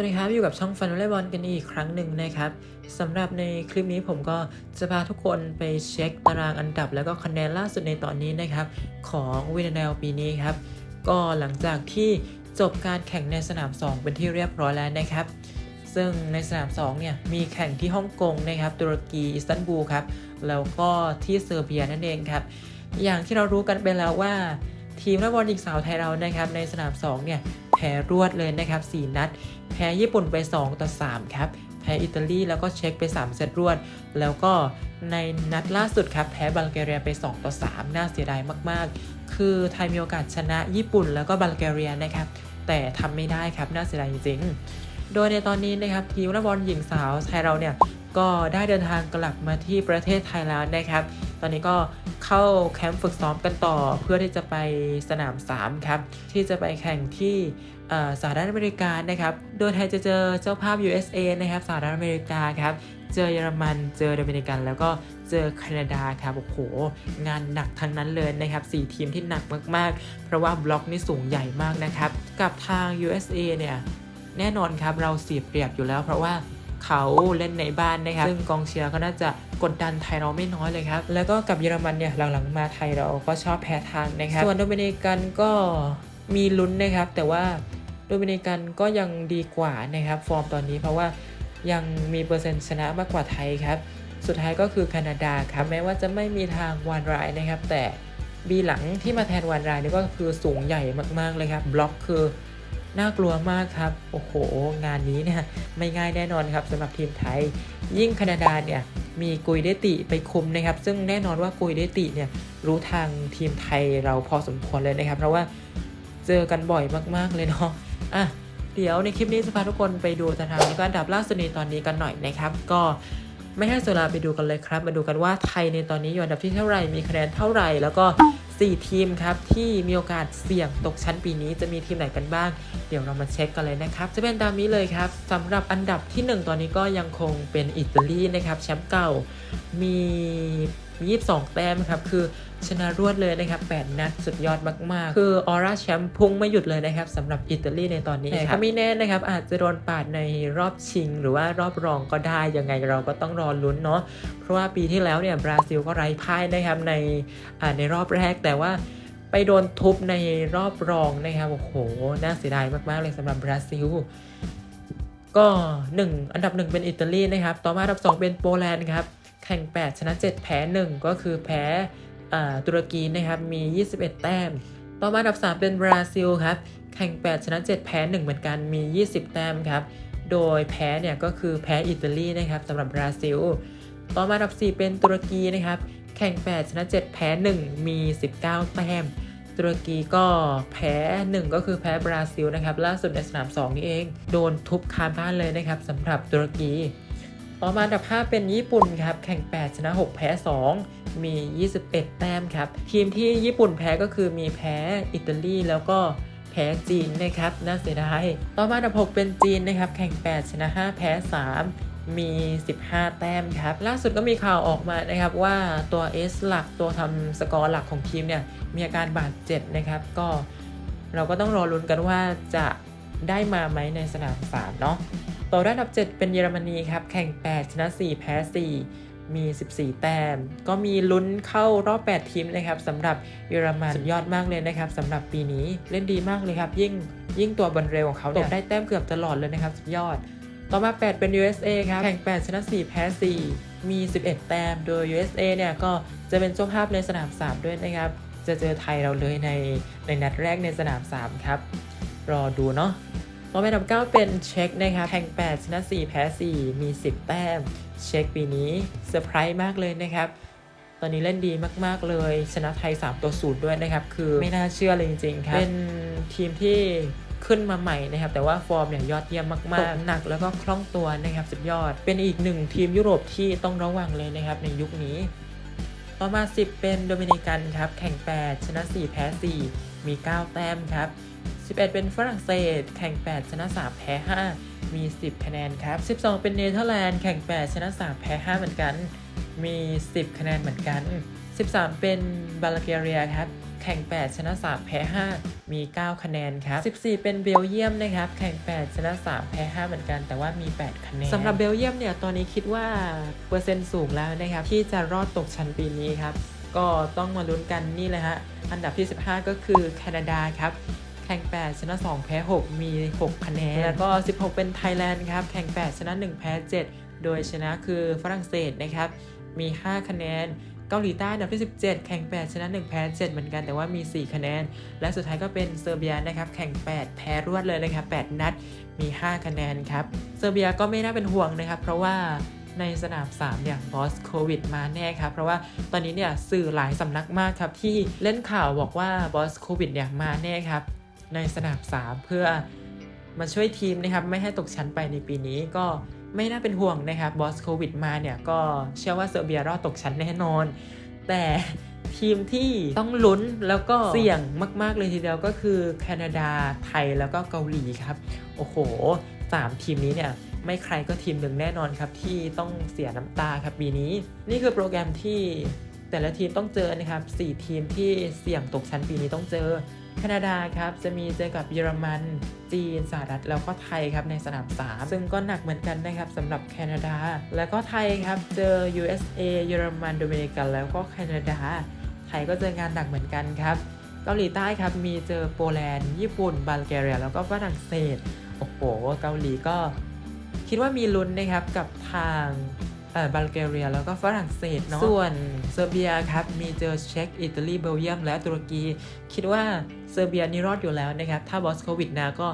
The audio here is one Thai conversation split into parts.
วัสดีครับอยู่กับช่องฟันวอลเลย์บอลกันอีกครั้งหนึ่งนะครับสำหรับในคลิปนี้ผมก็จะพาทุกคนไปเช็คตารางอันดับ แล้วก็คะแนนล่าสุดในตอนนี้นะครับ ของวินาแนลปีนี้ครับ ก็หลังจากที่จบการแข่งในสนาม 2 เป็นที่เรียบร้อยแล้วนะครับ ซึ่งในสนาม 2 เนี่ย มีแข่งที่ฮ่องกงนะครับ ตุรกีอิสตันบูลครับแล้วก็ที่เซอร์เบียนั่นเองครับ อย่างที่เรารู้กันไปแล้วว่า ทีมวอลเลย์บอลหญิงสาวไทยเรานะครับในสนาม 2 เนี่ยแพ้รวดเลยนะครับ 4 นัด แพ้ญี่ปุ่นไป 2 ต่อ 3 ครับ แพ้อิตาลีแล้วก็เช็คไป 3 เซตรวด แล้วก็ในนัดล่าสุดครับ แพ้บัลแกเรียไป 2 ต่อ 3 น่าเสียดายมาก ๆ คือไทยมีโอกาสชนะญี่ปุ่นแล้วก็บัลแกเรียนะครับ แต่ทำไม่ได้ครับ น่าเสียดายจริงๆ โดยในตอนนี้นะครับทีมวอลเลย์บอลหญิงสาวไทยเราเนี่ยก็ได้เดินทางกลับมาที่ประเทศไทยแล้วนะครับ ตอนนี้ก็ เข้าแคมป์ฝึกซ้อมกันต่อ เพื่อที่จะไปสนาม 3 ครับ ที่จะไปแข่งที่สหรัฐอเมริกานะครับ โดยไทยจะเจอเจ้าภาพ USA นะครับสหรัฐอเมริกาครับ เจอเยอรมัน เจอโดมินิกัน แล้วก็เจอแคนาดาครับ โอ้โห งานหนักทั้งนั้นเลยนะครับ 4 ทีมที่หนักมากๆ เพราะว่าบล็อกนี่สูงใหญ่มากนะครับ กับทาง USA เนี่ย แน่นอนครับ เราเสียเปรียบอยู่แล้ว เพราะว่าเขาเล่นในบ้านนะครับ ซึ่งกองเชียร์ก็น่าจะ กดดันไทยเราไม่น้อยเลยครับ แล้วก็กับเยอรมันเนี่ยหลังๆมาไทยเราก็ชอบแพ้ทางนะครับ ส่วนโดมินิกันก็มีลุ้นนะครับ แต่ว่าโดมินิกันก็ยังดีกว่านะครับ ฟอร์มตอนนี้เพราะว่ายังมีเปอร์เซ็นต์ชนะมากกว่าไทยครับ สุดท้ายก็คือแคนาดาครับแม้ว่าจะไม่มีทางวานไรายนะครับ แต่บีหลังที่มาแทนวานไรายนี่ก็คือสูงใหญ่มากๆเลยครับ บล็อกคือน่ากลัวมากครับ โอ้โห งานนี้เนี่ยไม่ง่ายแน่นอนครับสำหรับทีมไทย ยิ่งแคนาดาเนี่ย มีกุยเดติไปคุมนะครับ ซึ่งแน่นอนว่ากุยเดติเนี่ยรู้ทางทีมไทยเราพอสมควรเลยนะครับ เพราะว่าเจอกันบ่อยมากๆเลยเนาะอะเดี๋ยวในคลิปนี้จะพาทุกคนไปดูตารางแล้ก็อันดับล่าสุดในตอนนี้กันหน่อยนะครับ ก็ไม่ให้เสียเวลาไปดูกันเลยครับ มาดูกันว่าไทยในตอนนี้อยู่อันดับที่เท่าไหร่มีคะแนนเท่าไหร่ แล้วก็ 4 ทีมครับที่มีโอกาสเสี่ยงตกชั้นปีนี้จะมีทีมไหนกันบ้างเดี๋ยวเรามาเช็คกันเลยนะครับ จะเป็นตามนี้เลยครับสำหรับอันดับที่ 1 ตอนนี้ก็ยังคงเป็นอิตาลีนะครับแชมป์เก่ามี22 แต้มครับ คือชนะรวดเลยนะครับ 8 นัดสุดยอดมาก ๆ คือออร่าแชมป์พุ่งไม่หยุดเลยนะครับสำหรับอิตาลีในตอนนี้แต่ก็ไม่แน่นะครับ อาจจะโดนปาดในรอบชิง หรือว่ารอบรองก็ได้ ยังไงเราก็ต้องรอลุ้นเนาะเพราะว่าปีที่แล้วเนี่ยบราซิลก็ไร้พ่ายนะครับในอ่าในรอบแรกแต่ว่า ไปโดนทุบในรอบรองนะครับ โอ้โห น่าเสียดายมากๆเลยสำหรับบราซิล ก็ 1 อันดับ 1 เป็นอิตาลีนะครับ ต่อมาอันดับ 2 เป็นโปแลนด์ครับ แข่ง 8 ชนะ 7 แพ้ 1 ก็คือแพ้อ่าตุรกีนะครับมี 21 แต้ม ต่อมาอันดับ 3 เป็นบราซิลครับ แข่ง 8 ชนะ 7 แพ้ 1 เหมือนกันมี 20 แต้มครับ โดยแพ้เนี่ยก็คือแพ้อิตาลีนะครับสำหรับบราซิล ต่อมาอันดับ 4 เป็นตุรกีนะครับ แข่ง 8 ชนะ 7 แพ้ 1 มี 19 แต้ม ตุรกีก็แพ้ 1 ก็คือแพ้บราซิลนะครับ ล่าสุดในสนาม 2 นี่เอง โดนทุบคาบ้านเลยนะครับสำหรับตุรกีต่อมาอันดับ 5 เป็นญี่ปุ่นครับ แข่ง 8 ชนะ 6 แพ้ 2 มี 21 แต้มครับ ทีมที่ญี่ปุ่นแพ้ก็คือมีแพ้อิตาลีแล้วก็แพ้จีนนะครับ น่าเสียดาย ต่อมาอันดับ 6 เป็นจีนนะครับ แข่ง 8 ชนะ 5 แพ้ 3 มี 15 แต้มครับ ล่าสุดก็มีข่าวออกมานะครับว่าตัว S หลักตัวทำสกอร์หลักของทีมเนี่ย มีอาการบาดเจ็บนะครับ ก็เราก็ต้องรอลุ้นกันว่าจะได้มาไหมในสนามสามเนาะต่อด้านอันดับ 7 เป็นเยอรมนีครับ แข่ง 8 ชนะ 4 แพ้ 4 มี 14 แต้ม ก็มีลุ้นเข้ารอบ 8 ทีมเลยครับสำหรับเยอรมันสุดยอดมากเลยนะครับสำหรับปีนี้เล่นดีมากเลยครับ ยิ่งยิ่งตัวบอลเร็วของเขาตบได้แต้มเกือบตลอดเลยนะครับสุดยอด ต่อมา 8 เป็น USA ครับ แข่ง 8 ชนะ 4 แพ้ 4 มี 11 แต้ม โดย USA เนี่ยก็จะเป็นเจ้าภาพในสนาม 3 ด้วยนะครับ จะเจอไทยเราเลยในในนัดแรกในสนาม 3 ครับ รอดูเนาะต่อไปอันดับ9เป็นเช็คนะครับ แข่ง 8 ชนะ 4 แพ้ 4 มี 10 แต้ม เช็คปีนี้เซอร์ไพรส์มากเลยนะครับตอนนี้เล่นดีมาก ๆ เลย ชนะไทย 3 ตัวศูนย์ด้วยนะครับ คือไม่น่าเชื่อเลยจริง ๆ ครับ เป็นทีมที่ ขึ้นมาใหม่นะครับ แต่ว่าฟอร์มอย่างยอดเยี่ยมมากๆตกหนักแล้วก็คล่องตัวนะครับสุดยอด เป็นอีกหนึ่งทีมยุโรปที่ต้องระวังเลยนะครับในยุคนี้ ต่อมา 10 เป็นโดมินิกันครับ แข่ง 8 ชนะ 4 แพ้ 4 มี 9 แต้มครับ 11 เป็นฝรั่งเศส แข่ง 8 ชนะ 3 แพ้ 5 มี 10 คะแนนครับ 12 เป็นเนเธอร์แลนด์แข่ง 8 ชนะ 3 แพ้ 5 เหมือนกัน มี 10 คะแนนเหมือนกัน 13 เป็นบัลแกเรียครับ แข่ง 8 ชนะ 3 แพ้ 5 มี 9 คะแนนครับ 14 เป็นเบลเยียมนะครับ แข่ง 8 ชนะ 3 แพ้ 5 เหมือนกัน แต่ว่ามี 8 คะแนนสำหรับเบลเยียมเนี่ย ตอนนี้คิดว่าเปอร์เซ็นต์สูงแล้วนะครับ ที่จะรอดตกชั้นปีนี้ครับ ก็ต้องมาลุ้นกันนี่เลยฮะ อันดับที่ 15 ก็คือแคนาดาครับแข่ง 8 ชนะ 2 แพ้ 6 มี 6 คะแนน แล้วก็ 16 เป็นไทยแลนด์ครับ แข่ง 8 ชนะ 1 แพ้ 7 โดยชนะคือฝรั่งเศสนะครับ มี 5 คะแนน เกาหลีใต้อันดับที่ 17 แข่ง 8 ชนะ 1 แพ้ 7 เหมือนกันแต่ว่ามี 4 คะแนน และสุดท้ายก็เป็นเซอร์เบียนะครับแข่ง 8 แพ้รวดเลยนะครับ 8 นัดมี 5 คะแนนครับเซอร์เบียก็ไม่น่าเป็นห่วงนะครับ เพราะว่าในสนาม3เนี่ยบอสโควิดมาแน่ครับ เพราะว่าตอนนี้เนี่ยสื่อหลายสำนักมากครับ ที่เล่นข่าวบอกว่าบอสโควิดเนี่ยมาแน่ครับ ในสนาม3เพื่อมาช่วยทีมนะครับ ไม่ให้ตกชั้นไปในปีนี้ก็ ไม่น่าเป็นห่วงนะครับบอสโควิดมาเนี่ยก็เชื่อว่าเซอร์เบียรอดตกชั้นแน่นอน แต่ทีมที่ต้องลุ้นแล้วก็เสี่ยงมาก ๆ เลยทีเดียวก็คือแคนาดาไทยแล้วก็เกาหลีครับ โอ้โห3ทีมนี้เนี่ยไม่ใครก็ทีมหนึ่งแน่นอนครับ ที่ต้องเสียน้ำตาครับปีนี้ นี่คือโปรแกรมที่แต่ละทีมต้องเจอนะครับ 4 ทีมที่เสี่ยงตกชั้นปีนี้ต้องเจอ แคนาดาครับจะมีเจอกับเยอรมัน จีนสหรัฐแล้วก็ไทยครับในสนาม3ซึ่งก็หนักเหมือนกันนะครับสำหรับแคนาดา แล้วก็ไทยครับเจอ USA เยอรมันโดมินิกันแล้วก็แคนาดา ไทยก็เจองานหนักเหมือนกันครับเกาหลีใต้ครับมีเจอโปแลนด์ ญี่ปุ่นบัลแกเรีย แล้วก็ฝรั่งเศสโอ้โหเกาหลีก็คิดว่ามีลุ้นนะครับกับทาง บัลแกเรีย แล้วก็ฝรั่งเศสเนาะส่วนเซอร์เบียครับมีเจอเช็กอิตาลีเบลเยียมและตุรกี คิดว่าเซอร์เบียนี่รอดอยู่แล้วนะครับ ถ้าบอสโควิดนะก็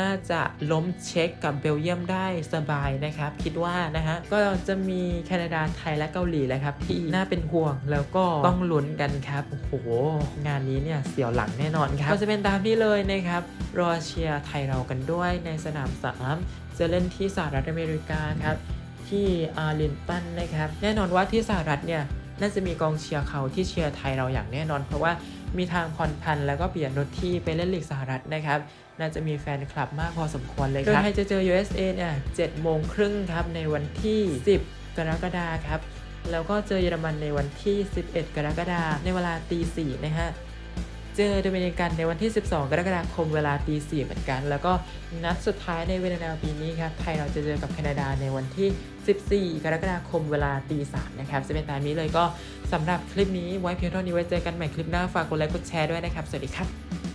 น่าจะล้มเช็กกับเบลเยียมได้สบายนะครับ คิดว่านะฮะก็จะมีแคนาดาไทยและเกาหลีแหละครับ ที่น่าเป็นห่วงแล้วก็ต้องลุ้นกันครับโอ้โหงานนี้เนี่ยเสียวหลังแน่นอนครับก็จะเป็นตามนี้เลยนะครับรอเชียร์ไทยเรากันด้วยในสนามสามจะเล่นที่สหรัฐอเมริกาครับ ที่อาร์ลินตันนะครับ แน่นอนว่าที่สหรัฐเนี่ยน่าจะมีกองเชียร์เขาที่เชียร์ไทยเราอย่างแน่นอน เพราะว่ามีทางพรพันธ์แล้วก็เปลี่ยนรถที่ไปเล่นลีกสหรัฐนะครับ น่าจะมีแฟนคลับมากพอสมควรเลยครับโดยไทยจะเจอ USA เนี่ย7โมงครึ่งครับในวันที่ 10 กรกฎาคมครับ แล้วก็เจอเยอรมันในวันที่ 11 กรกฎาคมในเวลาตีสี่นะฮะ เจอโดมินิกันในวันที่ 12 กรกฎาคมเวลาตีสี่เหมือนกัน แล้วก็นัดสุดท้ายในเวนาปีนี้ครับไทยเราจะเจอกับแคนาดาในวันที่ 14 กรกฎาคมเวลาตีสามนะครับจะเป็นตามนี้เลยก็สำหรับคลิปนี้ไว้เพียงเท่านี้ไว้เจอกันใหม่คลิปหน้าฝากกดไลค์กดแชร์ด้วยนะครับ สวัสดีครับ